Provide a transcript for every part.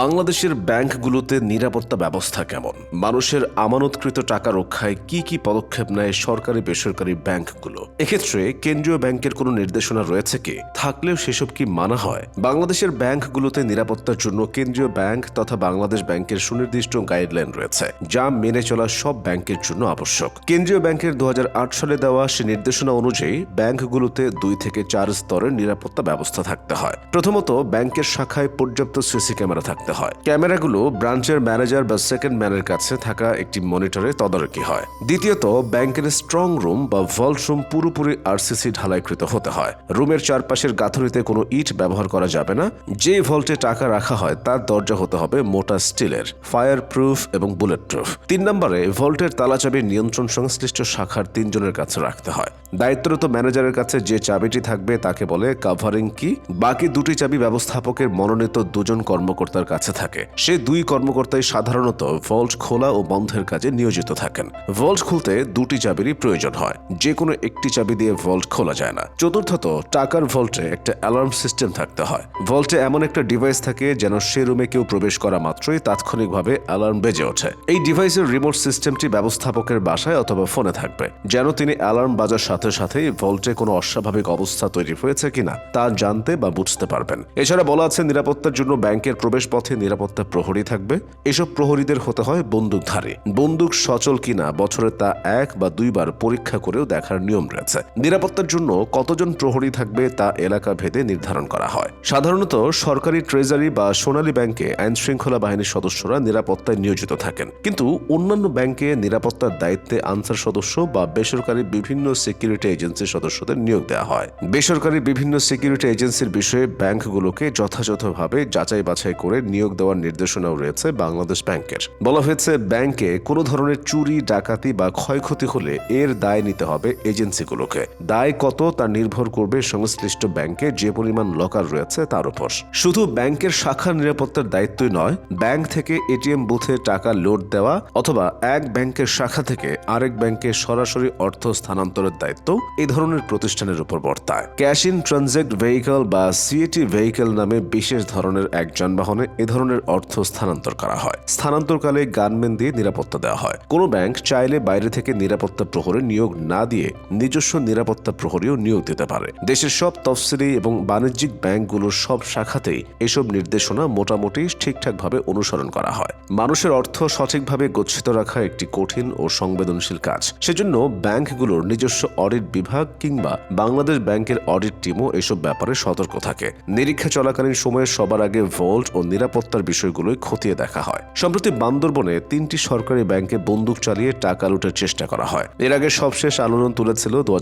বাংলাদেশের ব্যাংকগুলোতে নিরাপত্তা ব্যবস্থা কেমন? মানুষের আমানতকৃত টাকা রক্ষায় কি কি পদক্ষেপ নেয় সরকারি বেসরকারি ব্যাংকগুলো? এক্ষেত্রে কেন্দ্রীয় ব্যাংকের কোনো নির্দেশনা রয়েছে কি? থাকলেও সেসব কি মানা হয়? বাংলাদেশের ব্যাংকগুলোতে নিরাপত্তার জন্য কেন্দ্রীয় ব্যাংক তথা বাংলাদেশ ব্যাংকের সুনির্দিষ্ট গাইডলাইন রয়েছে, যা মেনে চলা সব ব্যাংকের জন্য আবশ্যক। কেন্দ্রীয় ব্যাংকের দু হাজার আট সালে দেওয়া সে নির্দেশনা অনুযায়ী ব্যাংকগুলোতে দুই থেকে চার স্তরের নিরাপত্তা ব্যবস্থা থাকতে হয়। প্রথমত, ব্যাংকের শাখায় পর্যাপ্ত সিসি ক্যামেরা থাকতে হয়। ক্যামেরাগুলো ব্রাঞ্চের ম্যানেজার বা সেকেন্ড ম্যানের কাছে থাকা একটি মনিটরে তদারকি হয়। দ্বিতীয়ত, ব্যাংকের স্ট্রং রুম বা ভল্ট রুম পুরোপুরি আরসিসি ঢালাইকৃত হতে হয়। রুমের চারপাশের গাঁথনিতে কোনো ইট ব্যবহার করা যাবে না। যে ভল্টে টাকা রাখা হয়, তার দরজা হতে হবে মোটা স্টিলের ফায়ার প্রুফ এবং বুলেট প্রুফ তিন নম্বরে, ভল্টের তালাচাবির নিয়ন্ত্রণ সংশ্লিষ্ট শাখার তিনজনের কাছে রাখতে হয়। দায়িত্বরত ম্যানেজারের কাছে যে চাবিটি থাকবে, তাকে বলে কাভারিং কি বাকি দুটি চাবি ব্যবস্থাপকের মনোনীত দুজন কর্মকর্তার কাছে থাকে। সে দুই কর্মকর্তাই সাধারণত ভল্ট খোলা ও বন্ধের কাজে নিয়োজিত থাকেন। ভল্ট খুলতে দুটি চাবিরই প্রয়োজন হয়। যে কোনো একটি চাবি দিয়ে ভল্ট খোলা যায় না। চতুর্থত, টাকার ভল্টে একটা অ্যালার্ম সিস্টেম থাকতে হয়। ভল্টে এমন একটা ডিভাইস থাকে যেন সে রুমে কেউ প্রবেশ করা মাত্রই তাৎক্ষণিকভাবে অ্যালার্ম বেজে ওঠে। এই ডিভাইসের রিমোট সিস্টেমটি ব্যবস্থাপকের বাসায় অথবা ফোনে থাকবে। যেন তিনি অ্যালার্ম বাজার সাথে সাথেই ভল্টে কোনো অস্বাভাবিক অবস্থা তৈরি হয়েছে কিনা, তা জানতে বা বুঝতে পারবেন। এছাড়া বলা আছে নিরাপত্তার জন্য ব্যাংকের প্রবেশ পথে নিরাপত্তা প্রহরী থাকবে। এসব প্রহরীদের হতে হয় বন্দুকধারী বন্দুক সচল কিনা বছরে তা এক বা দুইবার পরীক্ষা করেও দেখার নিয়ম রয়েছে। নিরাপত্তার জন্য কতজন প্রহরী থাকবে তা এলাকা ভেদে নির্ধারণ করা হয়। সাধারণত সরকারি ট্রেজারি বা সোনালী ব্যাংকে আইন শৃঙ্খলা বাহিনীর সদস্যরা নিরাপত্তায় নিয়োজিত থাকেন। কিন্তু অন্যান্য ব্যাংকে নিরাপত্তার দায়িত্বে আনসার সদস্য বা বেসরকারি বিভিন্ন সিকিউরিটি এজেন্সির সদস্যদের নিয়োগ দেওয়া হয়। বেসরকারি বিভিন্ন সিকিউরিটি এজেন্সির বিষয়ে ব্যাংকগুলোকে যথাযথভাবে যাচাই বাছাই করে নিয়োগ দেওয়ার নির্দেশনাও রয়েছে বাংলাদেশ ব্যাংকের। বলা হয়েছে, ব্যাংকে কোনো ধরনের চুরি, ডাকাতি বা ক্ষয়ক্ষতি হলে এর দায় নিতে হবে এজেন্সিগুলোকে। দায় কত তা নির্ভর করবে সংশ্লিষ্ট ব্যাংকে, যে পরিমাণ লকার রয়েছে তার উপর। শুধু ব্যাংকের শাখা নিরাপত্তার দায়িত্বই নয়, ব্যাংক থেকে এটিএম বুথে টাকা লোড দেওয়া অথবা এক ব্যাংকের শাখা থেকে আরেক ব্যাংকে সরাসরি অর্থ স্থানান্তরের দায়িত্ব এই ধরনের প্রতিষ্ঠানের উপর বর্তায়। ক্যাশ ইন ট্রানজেক্ট ভেহিকল বা সিএটি ভেহিকল নামে বিশেষ ধরনের এক যানবাহনে এ ধরনের অর্থ স্থানান্তর করা হয়। স্থানান্তরকালে গানম্যান দিয়ে নিরাপত্তা দেওয়া হয়। কোনো ব্যাংক চাইলে বাইরে থেকে নিরাপত্তা প্রহরে নিয়োগ না দিয়ে নিজস্ব নিরাপত্তা প্রহরীও নিয়োগ দিতে পারে। দেশের সব তফসিলি এবং বাণিজ্যিক ব্যাংকগুলোর সব শাখাতেই এসব নির্দেশনা মোটামুটি ঠিকঠাকভাবে অনুসরণ করা হয়। মানুষের অর্থ সঠিকভাবে গচ্ছিত রাখা একটি কঠিন ও সংবেদনশীল কাজ। সেজন্য ব্যাংকগুলোর নিজস্ব অডিট বিভাগ কিংবা বাংলাদেশ ব্যাংকের অডিট টিমও এসব ব্যাপারে সতর্ক থাকে। নিরীক্ষা চলাকালীন সময়ে সবার আগে ভোল্ট ও নিরাপত্তার বিষয়গুলোই খতিয়ে দেখা হয়। সম্প্রতি বান্দরবনে তিনটি সরকারি ব্যাংকে বন্দুক চালিয়ে টাকা লুটের চেষ্টা করা হয়। এর আগে সবশেষ আলোড়ন তুলেছিল দু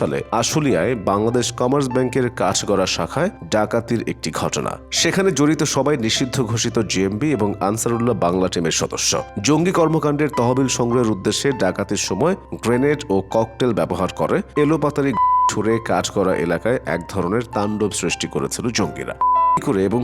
সালে আশুলিয়ায় বাংলাদেশ কমার্স ব্যাংকের কাঠগড়া শাখায় ডাকাতির একটি ঘটনা। সেখানে জড়িত সবাই নিষিদ্ধ ঘোষিত জিএমবি এবং আনসারুল্লাহ বাংলা টিমের সদস্য। জঙ্গি কর্মকাণ্ডের তহবিল সংগ্রহের উদ্দেশ্যে ডাকাতির সময় গ্রেনেড ও ককটেল ব্যবহার করে এলোপাতারি ছুড়ে কাজ করা এলাকায় এক ধরনের তাণ্ডব সৃষ্টি করেছিল জঙ্গিরা। করে এবং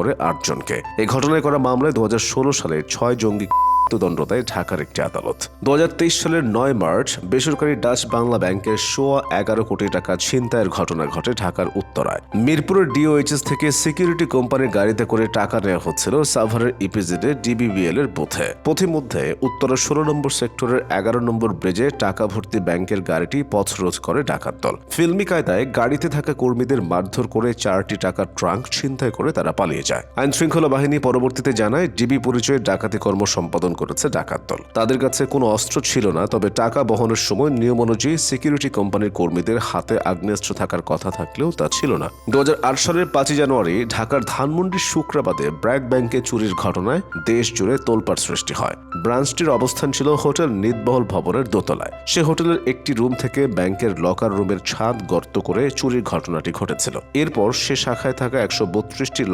করে আটজনকে। এই ঘটনায় করা মামলায় দু হাজার ষোলো সালে ছয় জঙ্গি মৃত্যুদণ্ড দেয় ঢাকার একটি আদালত। দু হাজার তেইশ সালের নয় মার্চ বেসরকারি ডাচ বাংলা ব্যাংকের সোয়া এগারো কোটি টাকা ছিনতাইয়ের ঘটনা ঘটে ঢাকার উত্তরায়। মিরপুরের ডিওএইচএস থেকে সিকিউরিটি কোম্পানির গাড়িতে করে টাকা নেওয়া হচ্ছিল সাভারের ইপিজেডে ডিবিবিএল এর বুথে। পথিমধ্যে উত্তরা ষোলো নম্বর সেক্টরের এগারো নম্বর ব্রিজে টাকা ভর্তি ব্যাংকের গাড়িটি পথ রোধ করে ডাকাত দল। ফিল্মি কায়দায় গাড়িতে থাকা কর্মীদের মারধর করে চারটি টাকার ট্রাঙ্ক ছিনতাই করে তারা পালিয়ে যায়। আইন শৃঙ্খলা বাহিনী পরবর্তীতে জানায়, ডিবি পরিচয়ে ডাকাতি কর্ম সম্পাদন করেছে ডাকাত দল। তাদের কাছে কোনো অস্ত্র ছিল না, তবে টাকা বহনের সময় নিয়ম অনুযায়ী সিকিউরিটি কোম্পানির কর্মীদের হাতে আগ্নেয়াস্ত্র থাকার কথা থাকলেও তা ছিল না। দু হাজার আট সালের পাঁচই জানুয়ারি ঢাকার ধানমন্ডির শুক্রাবাদে ব্র্যাক ব্যাংকে চুরির ঘটনায় দেশ জুড়ে তোলপাড় সৃষ্টি হয়। ব্রাঞ্চটির অবস্থান ছিল হোটেল নিতবহল ভবনের দোতলায়। সে হোটেলের একটি রুম থেকে ব্যাংকের লকার রুমের ছাদ গর্ত করে চুরির ঘটনাটি ঘটেছিল। এরপর সে শাখায় থাকা একশো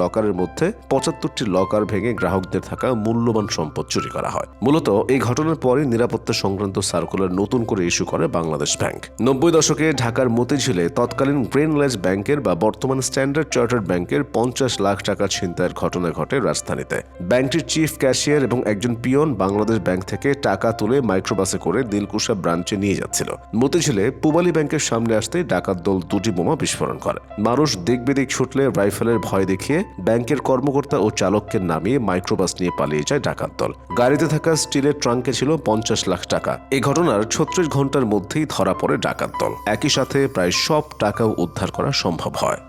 লকারের মধ্যে পঁচাত্তরটি লকার ভেঙে গ্রাহকদের থাকা মূল্যবান সম্পদ চুরি করা হয়। হয়। মূলত এই ঘটনার পরে নিরাপত্তা সংক্রান্ত সার্কুলার নতুন করে ইস্যু করে বাংলাদেশ ব্যাংক। নব্বই দশকে ঢাকার মতিঝিলে তৎকালীন গ্রেনলেস ব্যাংকের বা বর্তমান স্ট্যান্ডার্ড চার্টার্ড ব্যাংকের পঞ্চাশ লাখ টাকা ছিনতাইয়ের ঘটনা ঘটে রাজধানীতে। ব্যাংকটির চিফ ক্যাশিয়ার এবং একজন পিয়ন বাংলাদেশ ব্যাংক থেকে টাকা তুলে মাইক্রোবাসে করে দিলকুশা ব্রাঞ্চে নিয়ে যাচ্ছিল। মতিঝিলে পুবালী ব্যাংকের সামনে আসতে ডাকাত দল দুটি বোমা বিস্ফোরণ করে। মানুষ দিক বেদিক ছুটলে রাইফেলের ভয় দেখিয়ে ব্যাংকের কর্মকর্তা ও চালককে নামিয়ে মাইক্রোবাস নিয়ে পালিয়ে যায় ডাকাত দল। গাড়িতে থাকা স্টিলের ট্রাঙ্কে ছিল পঞ্চাশ লাখ টাকা। এ ঘটনার ছত্রিশ ঘণ্টার মধ্যেই ধরা পড়ে ডাকাত দল। একই সাথে প্রায় সব টাকাও উদ্ধার করা সম্ভব হয়।